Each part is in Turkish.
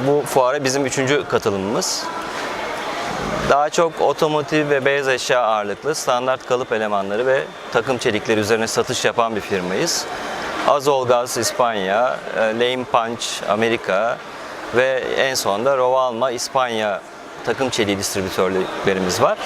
Bu fuara bizim üçüncü katılımımız. Daha çok otomotiv ve beyaz eşya ağırlıklı standart kalıp elemanları ve takım çelikleri üzerine satış yapan bir firmayız. Azolgaz İspanya, e, Lane Punch Amerika ve en sonunda Rovalma İspanya takım çeliği distribütörlerimiz var.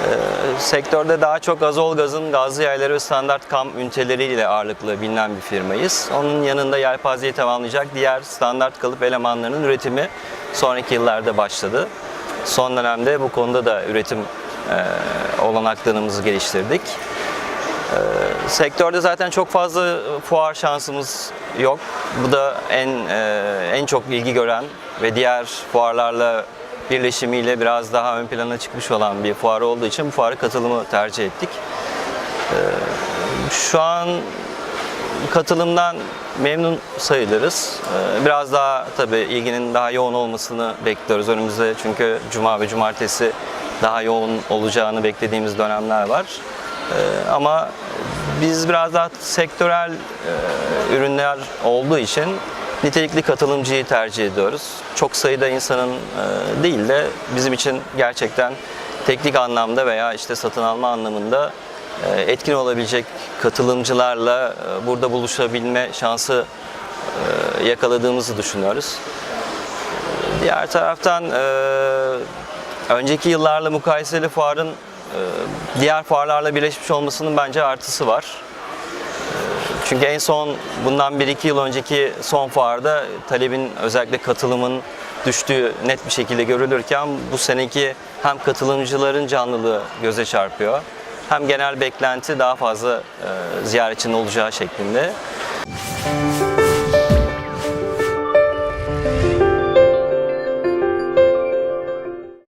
E, Sektörde daha çok Azolgaz'ın gazlı yayları ve standart kam üniteleriyle ağırlıklı bilinen bir firmayız. Onun yanında yelpazeyi tamamlayacak diğer standart kalıp elemanlarının üretimi sonraki yıllarda başladı. Son dönemde bu konuda da üretim e, olanaklarımızı geliştirdik. E, sektörde zaten çok fazla fuar şansımız yok. Bu da en e, en çok ilgi gören ve diğer fuarlarla birleşimiyle biraz daha ön plana çıkmış olan bir fuar olduğu için bu fuara katılımı tercih ettik. E, şu an katılımdan memnun sayılırız. Ee, Biraz daha tabii ilginin daha yoğun olmasını bekliyoruz önümüzde çünkü cuma ve cumartesi daha yoğun olacağını beklediğimiz dönemler var. Ee, Ama biz biraz daha sektörel e, ürünler olduğu için nitelikli katılımcıyı tercih ediyoruz. Çok sayıda insanın e, değil de bizim için gerçekten teknik anlamda veya işte satın alma anlamında e, etkin olabilecek katılımcılarla e, burada buluşabilme şansı yakaladığımızı düşünüyoruz. Diğer taraftan önceki yıllarla mukayeseli fuarın diğer fuarlarla birleşmiş olmasının bence artısı var. Çünkü en son bundan 1-2 yıl önceki son fuarda talebin özellikle katılımın düştüğü net bir şekilde görülürken bu seneki hem katılımcıların canlılığı göze çarpıyor hem genel beklenti daha fazla e, ziyaretçinin olacağı şeklinde.